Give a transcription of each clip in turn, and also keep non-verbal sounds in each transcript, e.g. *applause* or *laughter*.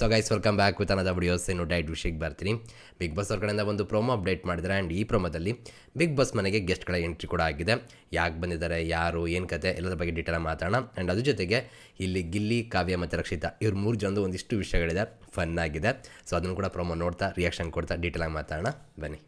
So guys welcome back with ಅನದ videos ಏನು diet ವಿಷಯಕ್ಕೆ ಬರ್ತೀನಿ. ಬಿಗ್ ಬಾಸ್ ಅವ್ರ ಕಡೆಯಿಂದ ಒಂದು ಪ್ರೋಮೋ ಅಪ್ಡೇಟ್ ಮಾಡಿದ್ದಾರೆ ಆ್ಯಂಡ್ ಈ ಪ್ರೋಮೋದಲ್ಲಿ ಬಿಗ್ ಬಾಸ್ ಮನೆಗೆ ಗೆಸ್ಟ್ಗಳ ಎಂಟ್ರಿ ಕೂಡ ಆಗಿದೆ. ಯಾಕೆ ಬಂದಿದ್ದಾರೆ ಯಾರು ಏನು ಕತೆ ಎಲ್ಲದರ ಬಗ್ಗೆ ಡೀಟೇಲ್ ಮಾತಾಡೋಣ. ಆ್ಯಂಡ್ ಅದ್ರ ಜೊತೆಗೆ ಇಲ್ಲಿ ಗಿಲ್ಲಿ ಕಾವ್ಯ ಮತ್ತು ರಕ್ಷಿತಾ ಇವ್ರ ಮೂರು ಜನದು ಒಂದಿಷ್ಟು ವಿಷಯಗಳಿದೆ. ಫನ್ ಆಗಿದೆ. ಸೊ ಅದನ್ನು ಕೂಡ ಪ್ರೋಮೋ ನೋಡ್ತಾ ರಿಯಾಕ್ಷನ್ ಕೊಡ್ತಾ ಡೀಟೇಲಾಗಿ ಮಾತಾಡೋಣ. ಬನ್ನಿ.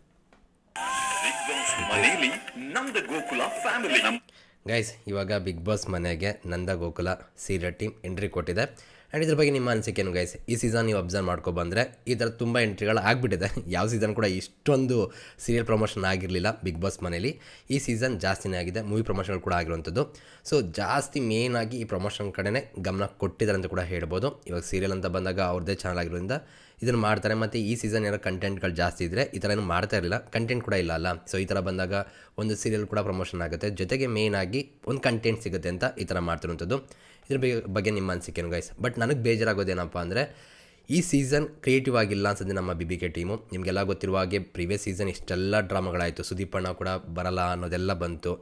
ಗೈಸ್ ಇವಾಗ ಬಿಗ್ ಬಾಸ್ ಮನೆಗೆ Nanda Gokula serial team entry ಕೊಟ್ಟಿದೆ. ಆ್ಯಂಡ್ ಇದ್ರ ಬಗ್ಗೆ ನಿಮ್ಮ ಅನಿಸಿಕೆ ಏನು ಗೈಸ್ ಈ ಸೀಸನ್ ನೀವು ಅಬ್ಸರ್ವ್ ಮಾಡ್ಕೊ ಬಂದರೆ ಈ ಥರ ತುಂಬ ಎಂಟ್ರಿಗಳು ಆಗಿಬಿಟ್ಟಿದೆ. *laughs* ಯಾವ ಸೀಸನ್ ಕೂಡ ಇಷ್ಟೊಂದು ಸೀರಿಯಲ್ ಪ್ರಮೋಷನ್ ಆಗಿರಲಿಲ್ಲ ಬಿಗ್ ಬಾಸ್ ಮನೇಲಿ. ಈ ಸೀಸನ್ ಜಾಸ್ತಿನೇ ಆಗಿದೆ ಮೂವಿ ಪ್ರಮೋಷನ್ಗಳು ಕೂಡ ಆಗಿರುವಂಥದ್ದು. ಸೊ ಜಾಸ್ತಿ ಮೇನ್ ಆಗಿ ಈ ಪ್ರಮೋಷನ್ ಕಡೆನೇ ಗಮನ ಕೊಟ್ಟಿದ್ದಾರೆ ಅಂತ ಕೂಡ ಹೇಳ್ಬೋದು. ಇವಾಗ ಸೀರಿಯಲ್ ಅಂತ ಬಂದಾಗ ಅವ್ರದ್ದೇ ಚಾನಲ್ ಆಗಿರೋದ್ರಿಂದ ಇದನ್ನು ಮಾಡ್ತಾರೆ. ಮತ್ತು ಈ ಸೀಸನ್ ಏನೋ ಕಂಟೆಂಟ್ಗಳು ಜಾಸ್ತಿ ಇದ್ದರೆ ಈ ಥರ ಏನು ಮಾಡ್ತಾ ಇರಲಿಲ್ಲ ಕಂಟೆಂಟ್ ಕೂಡ ಇಲ್ಲ ಅಲ್ಲ. ಸೊ ಈ ಥರ ಬಂದಾಗ ಒಂದು ಸೀರಿಯಲ್ ಕೂಡ ಪ್ರಮೋಷನ್ ಆಗುತ್ತೆ. ಜೊತೆಗೆ ಮೇನ್ ಆಗಿ ಒಂದು ಕಂಟೆಂಟ್ ಸಿಗುತ್ತೆ ಅಂತ ಈ ಥರ ಮಾಡ್ತಿರುವಂಥದ್ದು. ಇದ್ರ ಬಗ್ಗೆ ಬಗ್ಗೆ ನಿಮ್ಮ ಅನಿಸಿಕೆನು ಗೈಸ್ ಬಟ್ ನನಗೆ ಬೇಜಾರಾಗೋದೇನಪ್ಪ ಅಂದರೆ, ಈ ಸೀಸನ್ ಕ್ರಿಯೇಟಿವ್ ಆಗಿಲ್ಲ ಅನ್ಸುತ್ತೆ ನಮ್ಮ ಬಿ ಬಿ ಕೆ ಟೀಮು ನಿಮಗೆಲ್ಲ ಗೊತ್ತಿರುವ ಹಾಗೆ ಪ್ರಿವಿಯಸ್ ಸೀಸನ್ ಇಷ್ಟೆಲ್ಲ ಡ್ರಾಮಾಗಳಾಯಿತು ಸುದೀಪ್ ಅಣ್ಣ ಕೂಡ ಬರಲ್ಲ ಅನ್ನೋದೆಲ್ಲ ಬಂತು.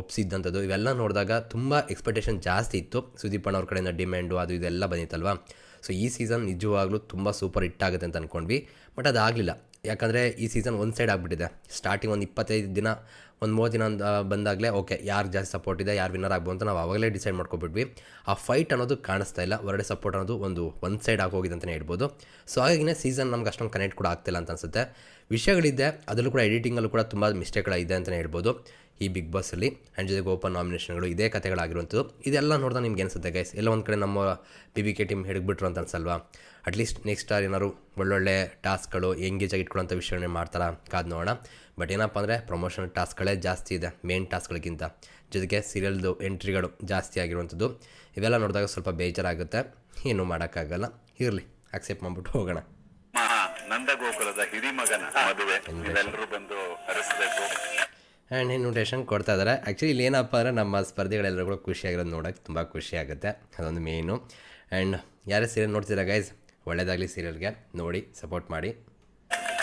ಒಪ್ಸಿದ್ದಂಥದ್ದು. ಇವೆಲ್ಲ ನೋಡಿದಾಗ ತುಂಬ ಎಕ್ಸ್ಪೆಕ್ಟೇಷನ್ ಜಾಸ್ತಿ ಇತ್ತು. ಸುದೀಪ್ ಅಣ್ಣ ಅವ್ರ ಕಡೆಯಿಂದ ಡಿಮ್ಯಾಂಡು ಅದು ಇದೆಲ್ಲ ಬಂದಿತ್ತಲ್ವ? ಸೊ ಈ ಸೀಸನ್ ನಿಜವಾಗ್ಲೂ ತುಂಬ ಸೂಪರ್ ಹಿಟ್ ಆಗುತ್ತೆ ಅಂತ ಅಂದ್ಕೊಂಡ್ವಿ ಬಟ್ ಅದಾಗಲಿಲ್ಲ. ಯಾಕಂದರೆ ಈ ಸೀಸನ್ ಒಂದು ಸೈಡ್ ಆಗಿಬಿಟ್ಟಿದೆ. ಸ್ಟಾರ್ಟಿಂಗ್ ಒಂದು ಇಪ್ಪತ್ತೈದು ದಿನ, ಒಂದು ಮೂವತ್ತು ದಿನ ಬಂದಾಗಲೇ ಓಕೆ ಯಾರು ಜಾಸ್ತಿ ಸಪೋರ್ಟ್ ಇದೆ, ಯಾರು ವಿನ್ನರ್ ಆಗ್ಬೋದು ಅಂತ ನಾವು ಆವಾಗಲೇ ಡಿಸೈಡ್ ಮಾಡ್ಕೊಬಿಟ್ವಿ. ಆ ಫೈಟ್ ಅನ್ನೋದು ಕಾಣಿಸ್ತಾ ಇಲ್ಲ. ಹೊರಡೆ ಸಪೋರ್ಟ್ ಅನ್ನೋದು ಒಂದು ಒಂದು ಸೈಡ್ ಆಗೋಗಿದೆ ಅಂತಲೇ ಹೇಳ್ಬೋದು. ಸೊ ಹಾಗಾಗಿನೇ ಸೀಸನ್ ನಮ್ಗೆ ಅಷ್ಟೊಂದು ಕನೆಕ್ಟ್ ಕೂಡ ಆಗ್ತಿಲ್ಲ ಅಂತ ಅನಿಸುತ್ತೆ. ವಿಷಯಗಳಿದೆ, ಅದರಲ್ಲೂ ಕೂಡ ಎಡಿಟಿಂಗಲ್ಲೂ ಕೂಡ ತುಂಬ ಮಿಸ್ಟೇಕ್ಗಳಿದೆ ಅಂತಲೇ ಹೇಳ್ಬೋದು. ಈ ಬಿಗ್ ಬಾಸಲ್ಲಿ ಆ್ಯಂಡ್ ಜೊತೆಗೆ ಓಪನ್ ನಾಮಿನೇಷನ್ಗಳು ಇದೇ ಕಥೆಗಳಾಗಿರುವಂಥದ್ದು. ಇದೆಲ್ಲ ನೋಡಿದ್ರೆ ನಿಮ್ಗೆ ಅನಿಸುತ್ತೆ ಗೈಸ್ ಎಲ್ಲ ಒಂದು ಕಡೆ ನಮ್ಮ ಬಿ ಬಿ ಕೆ ಟೀಮ್ ಹಿಡಿದ್ಬಿಟ್ರು ಅಂತ ಅನ್ಸಲ್ವಾ? ಅಟ್ಲೀಸ್ಟ್ ನೆಕ್ಸ್ಟ್ ಏನಾದ್ರು ಒಳ್ಳೊಳ್ಳೆ ಟಾಸ್ಕ್ಗಳು ಎಂಗೇಜ್ ಆಗಿ ಇಟ್ಕೊಳ್ಳೋಂಥ ವಿಷಯಗಳನ್ನ ಮಾಡ್ತಾರಾ? ಕಾದು ನೋಡೋಣ. ಬಟ್ ಏನಪ್ಪ ಅಂದರೆ ಪ್ರಮೋಷನ್ ಟಾಸ್ಕ್ಗಳೇ ಜಾಸ್ತಿ ಇದೆ ಮೇನ್ ಟಾಸ್ಕ್ಗಳಿಗಿಂತ ಜೊತೆಗೆ ಸೀರಿಯಲ್ದು ಎಂಟ್ರಿಗಳು ಜಾಸ್ತಿ ಆಗಿರುವಂಥದ್ದು. ಇವೆಲ್ಲ ನೋಡಿದಾಗ ಸ್ವಲ್ಪ ಬೇಜಾರಾಗುತ್ತೆ. ಏನು ಮಾಡೋಕ್ಕಾಗಲ್ಲ. ಇರಲಿ ಅಕ್ಸೆಪ್ಟ್ ಮಾಡ್ಬಿಟ್ಟು ಹೋಗೋಣ. ನಂದಗೋಕುಲದ ನಂದ ಗೋಕುಲದ ಹಿರಿಮಗನ ಮದುವೆ. ಎಲ್ಲರೂ ಬಂದು ಹರಿಸಬೇಕು ಆ್ಯಂಡ್ ಇನ್ವಿಟೇಷನ್ ಕೊಡ್ತಾ ಇದ್ದಾರೆ. ಆ್ಯಕ್ಚುಲಿ ಇಲ್ಲಿ ಏನಪ್ಪ ಅಂದರೆ ನಮ್ಮ ಸ್ಪರ್ಧಿಗಳೆಲ್ಲರೂ ಕೂಡ ಖುಷಿಯಾಗಿರೋದು ನೋಡೋಕ್ಕೆ ತುಂಬ ಖುಷಿ ಆಗುತ್ತೆ. ಅದೊಂದು ಮೇಯ್ನು ಆ್ಯಂಡ್ ಯಾರೇ ಸೀರಿಯಲ್ ನೋಡ್ತೀರಾ ಗೈಸ್ ಒಳ್ಳೇದಾಗಲಿ ಸೀರಿಯಲ್ಗೆ ನೋಡಿ ಸಪೋರ್ಟ್ ಮಾಡಿ.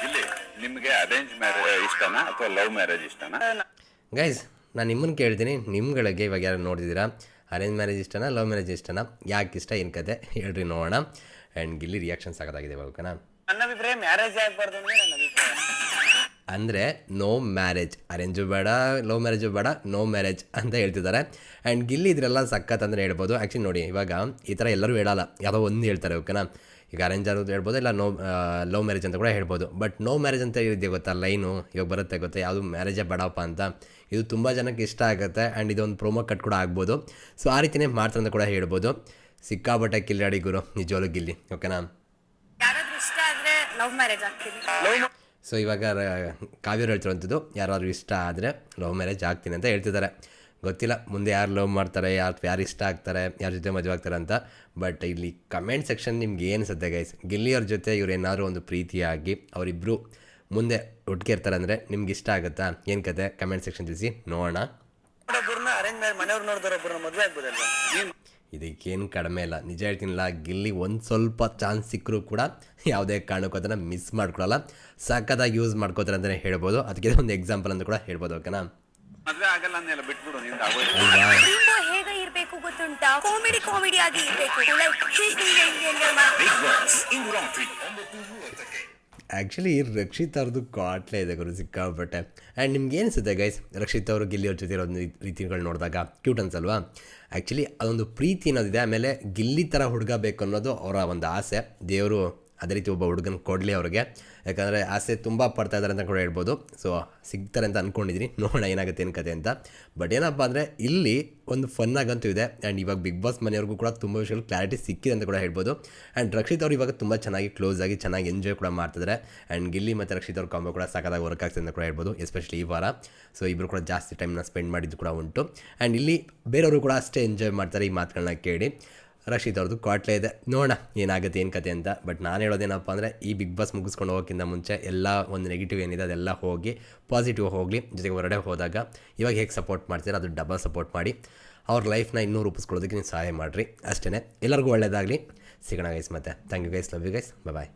ಇಲ್ಲಿ ನಿಮ್ಗೆ ಅರೇಂಜ್ ಮ್ಯಾರೇಜ್ ಇಷ್ಟನಾ ಅಥವಾ ಲವ್ ಮ್ಯಾರೇಜ್ ಇಷ್ಟನಾ? ಗೈಸ್ ನಾನು ನಿಮ್ಮನ್ನು ಕೇಳ್ತೀನಿ. ನಿಮ್ಗಳಿಗೆ ಇವಾಗ ಯಾರು ನೋಡಿದ್ದೀರಾ ಅರೇಂಜ್ ಮ್ಯಾರೇಜ್ ಇಷ್ಟನಾ ಲವ್ ಮ್ಯಾರೇಜ್ ಇಷ್ಟನಾ? ಯಾಕೆ ಇಷ್ಟ? ಏನು ಕತೆ? ಹೇಳ್ರಿ ನೋಡೋಣ. ಆ್ಯಂಡ್ ಗಿಲ್ಲಿ ರಿಯಾಕ್ಷನ್ಸ್ ಆಗೋದಾಗಿದೆ ಇವಾಗ ನನ್ನ ಅಭಿಪ್ರಾಯ ಮ್ಯಾರೇಜ್ ಆಗಬಾರ್ದು ಅಂದರೆ ನನ್ನ ಅಭಿಪ್ರಾಯ. ಅಂದರೆ ನೋ ಮ್ಯಾರೇಜ್ ಅರೇಂಜು ಬೇಡ ಲವ್ ಮ್ಯಾರೇಜು ಬೇಡ ನೋ ಮ್ಯಾರೇಜ್ ಅಂತ ಹೇಳ್ತಿದ್ದಾರೆ. ಆ್ಯಂಡ್ ಗಿಲ್ಲಿ ಇದ್ರೆಲ್ಲ ಸಖತ್ ಅಂದರೆ ಹೇಳ್ಬೋದು. ಆ್ಯಕ್ಚುಲಿ ನೋಡಿ ಇವಾಗ ಈ ಥರ ಎಲ್ಲರೂ ಹೇಳಲ್ಲ. ಯಾವುದೋ ಒಂದು ಹೇಳ್ತಾರೆ ಓಕೆನಾ ಈಗ ಅರೇಂಜ್ ಆಗೋದು ಹೇಳ್ಬೋದು ಇಲ್ಲ ನೋ ಲವ್ ಮ್ಯಾರೇಜ್ ಅಂತ ಕೂಡ ಹೇಳ್ಬೋದು. ಬಟ್ ನೋ ಮ್ಯಾರೇಜ್ ಅಂತ ಹೇಳಿದ್ದೆ ಗೊತ್ತಾ? ಲೈನು ಇವಾಗ ಬರುತ್ತೆ ಗೊತ್ತಾ? ಯಾವುದು ಮ್ಯಾರೇಜೇ ಬೇಡಪ್ಪ ಅಂತ. ಇದು ತುಂಬ ಜನಕ್ಕೆ ಇಷ್ಟ ಆಗುತ್ತೆ ಆ್ಯಂಡ್ ಇದೊಂದು ಪ್ರೊಮೋ ಕಟ್ ಕೂಡ ಆಗ್ಬೋದು. ಸೊ ಆ ರೀತಿಯೇ ಮಾಡ್ತಾರೆ ಅಂತ ಕೂಡ ಹೇಳ್ಬೋದು. ಸಿಕ್ಕಾಪಟ್ಟೆ ಕಿಲ್ಲಾಡಿ ಗುರು ನಿಜವಾಗ್ಲೂ ಗಿಲ್ಲಿ ಓಕೆನಾ ಯಾರಾದ್ರೂ ಇಷ್ಟ ಆದ್ರೆ ಲವ್ ಮ್ಯಾರೇಜ್ ಆಗ್ತೀನಿ ಸೊ ಇವಾಗ ಕಾವ್ಯರು ಹೇಳ್ತಿರುವಂಥದ್ದು, ಯಾರಾದರೂ ಇಷ್ಟ ಆದರೆ ಲವ್ ಮ್ಯಾರೇಜ್ ಆಗ್ತೀನಿ ಅಂತ ಹೇಳ್ತಿದ್ದಾರೆ. ಗೊತ್ತಿಲ್ಲ, ಮುಂದೆ ಯಾರು ಲವ್ ಮಾಡ್ತಾರೆ, ಯಾರು ಯಾರು ಇಷ್ಟ ಆಗ್ತಾರೆ, ಯಾರ ಜೊತೆ ಮದುವೆ ಆಗ್ತಾರೆ ಅಂತ. ಬಟ್ ಇಲ್ಲಿ ಕಮೆಂಟ್ ಸೆಕ್ಷನ್ ನಿಮ್ಗೆ ಏನು ಸದ್ಯ ಗೈಸ್ ಗಿಲ್ಲಿಯವ್ರ ಜೊತೆ ಇವ್ರು ಏನಾದರೂ ಒಂದು ಪ್ರೀತಿಯಾಗಿ ಅವರಿಬ್ಬರು ಮುಂದೆ ಇರ್ತಾರೆ ಅಂದರೆ ನಿಮ್ಗೆ ಇಷ್ಟ ಆಗುತ್ತಾ? ಏನು ಕತೆ? ಕಮೆಂಟ್ ಸೆಕ್ಷನ್ ತಿಳಿಸಿ, ನೋಡೋಣ. ಅರೇಂಜ್ ಮ್ಯಾರೇಜ್ ಮನೆಯವ್ರು ನೋಡಿದ್ರೆ ಒಬ್ಬರು ಮದುವೆ ಆಗ್ಬೋದಲ್ಲ ಇದಕ್ಕೇನು ಕಡಿಮೆ ಇಲ್ಲ. ನಿಜ ಹೇಳ್ತೀನಿಲ್ಲ ಗಿಲ್ಲಿ ಒಂದು ಸ್ವಲ್ಪ ಚಾನ್ಸ್ ಸಿಕ್ಕರೂ ಕೂಡ ಯಾವುದೇ ಕಾರಣಕ್ಕೂ ಅದನ್ನು ಮಿಸ್ ಮಾಡ್ಕೊಳಲ್ಲ. ಸಖತ್ತಾಗಿ ಯೂಸ್ ಮಾಡ್ಕೋತಾರೆ ಅಂತಲೇ ಹೇಳ್ಬೋದು. ಅದಕ್ಕೆ ಒಂದು ಎಕ್ಸಾಂಪಲ್ ಅಂತ ಕೂಡ ಹೇಳ್ಬೋದು ಓಕೆನಾ ಮದ್ವೆ ಆಗಲ್ಲ ಅಂದೆಲ್ಲ ಬಿಟ್ಬಿಡು ನಿಂದ ಆಗೋಯ್ತು ತುಂಬಾ ಹೇಗೆ ಇರ್ಬೇಕು ಗೊತ್ತುಂಟಾ? ಕಾಮಿಡಿ ಕಾಮಿಡಿ ಆಗಿ ಇರ್ಬೇಕು. Like big boss actually Rakshit ಅವ್ರದ್ದು ಕಾಟ್ಲೇ ಇದೆ ಗುರು ಸಿಕ್ಕಾಪಟ್ಟೆ ಆ್ಯಂಡ್ ನಿಮ್ಗೆ ಅನಿಸುತ್ತೆ ಗೈಸ್ ರಕ್ಷಿತ್ ಅವರು ಗಿಲ್ಲಿಯವ್ರ ಜೊತೆ ಇರೋ ರೀತಿಗಳು ನೋಡಿದಾಗ ಕ್ಯೂಟ್ ಅನ್ಸಲ್ವಾ? ಆ್ಯಕ್ಚುಲಿ ಅದೊಂದು ಪ್ರೀತಿ ಅನ್ನೋದಿದೆ. ಆಮೇಲೆ ಗಿಲ್ಲಿ ಥರ ಹುಡುಗ ಬೇಕು ಅನ್ನೋದು ಅವರ ಒಂದು ಆಸೆ. ದೇವರು ಅದೇ ರೀತಿ ಒಬ್ಬ ಹುಡುಗನ ಕೊಡಲಿ ಅವ್ರಿಗೆ. ಯಾಕಂದರೆ ಆಸೆ ತುಂಬ ಪಡ್ತಾ ಇದ್ದಾರೆ ಅಂತ ಕೂಡ ಹೇಳ್ಬೋದು. ಸೊ ಸಿಗ್ತಾರೆ ಅಂತ ಅಂದ್ಕೊಂಡಿದ್ದೀನಿ ನೋಡೋಣ ಏನಾಗುತ್ತೆ, ಏನು ಕತೆ ಅಂತ. ಬಟ್ ಏನಪ್ಪ ಅಂದರೆ, ಇಲ್ಲಿ ಒಂದು ಫನ್ನಾಗಂತೂ ಇದೆ. ಆ್ಯಂಡ್ ಇವಾಗ ಬಿಗ್ ಬಾಸ್ ಮನೆಯವ್ರಿಗೂ ಕೂಡ ತುಂಬ ವಿಷಯಗಳು ಕ್ಲಾರಿಟಿ ಸಿಕ್ಕಿದೆ ಅಂತ ಕೂಡ ಹೇಳ್ಬೋದು. ಆ್ಯಂಡ್ ರಕ್ಷಿತ್ ಅವ್ರು ಇವಾಗ ತುಂಬ ಚೆನ್ನಾಗಿ ಕ್ಲೋಸ್ ಆಗಿ ಚೆನ್ನಾಗಿ ಎಂಜಾಯ್ ಕೂಡ ಮಾಡ್ತಿದ್ದಾರೆ ಆ್ಯಂಡ್ ಗಿಲ್ಲಿ ಮತ್ತು ರಕ್ಷಿತ್ ಅವ್ರ ಕಾಂಬೋ ಕೂಡ ಸಖತ್ತಾಗಿ ವರ್ಕ್ ಆಗ್ತದೆ ಅಂತ ಕೂಡ ಹೇಳ್ಬೋದು ಎಸ್ಪೆಷಲಿ ಈ ವಾರ. ಸೊ ಇಬ್ಬರು ಕೂಡ ಜಾಸ್ತಿ ಟೈಮ್ನ ಸ್ಪೆಂಡ್ ಮಾಡಿದ್ದು ಕೂಡ ಉಂಟು. ಆ್ಯಂಡ್ ಇಲ್ಲಿ ಬೇರೆಯವರು ಕೂಡ ಅಷ್ಟೇ ಎಂಜಾಯ್ ಮಾಡ್ತಾರೆ ಈ ಮಾತುಗಳನ್ನ ಕೇಳಿ. ರಕ್ಷಿತ್ ಅವ್ರದ್ದು ಕ್ವಾಟ್ಲೆ ಇದೆ. ನೋಡೋಣ ಏನಾಗುತ್ತೆ, ಏನು ಕತೆ ಅಂತ. ಬಟ್ ನಾನು ಹೇಳೋದೇನಪ್ಪ ಅಂದರೆ, ಈ ಬಿಗ್ ಬಾಸ್ ಮುಗಿಸ್ಕೊಂಡು ಹೋಗೋಕ್ಕಿಂತ ಮುಂಚೆ ಎಲ್ಲ ಒಂದು ನೆಗೆಟಿವ್ ಏನಿದೆ, ಅದೆಲ್ಲ ಹೋಗಿ ಪಾಸಿಟಿವ್ ಹೋಗಲಿ, ಜೊತೆಗೆ ಹೊರಗಡೆ ಹೋದಾಗ ಇವಾಗ ಹೇಗೆ ಸಪೋರ್ಟ್ ಮಾಡ್ತೀರಾ, ಅದು ಡಬಲ್ ಸಪೋರ್ಟ್ ಮಾಡಿ. ಅವ್ರ ಲೈಫ್ನ ಇನ್ನೂ ರೂಪಿಸ್ಕೊಳ್ಳೋದಕ್ಕೆ ನೀವು ಸಹಾಯ ಮಾಡಿರಿ. ಅಷ್ಟೇ ಎಲ್ಲರಿಗೂ ಒಳ್ಳೆಯದಾಗಲಿ ಸಿಗೋಣ ಗೈಸ್ ಮತ್ತೆ. Thank you guys love you guys bye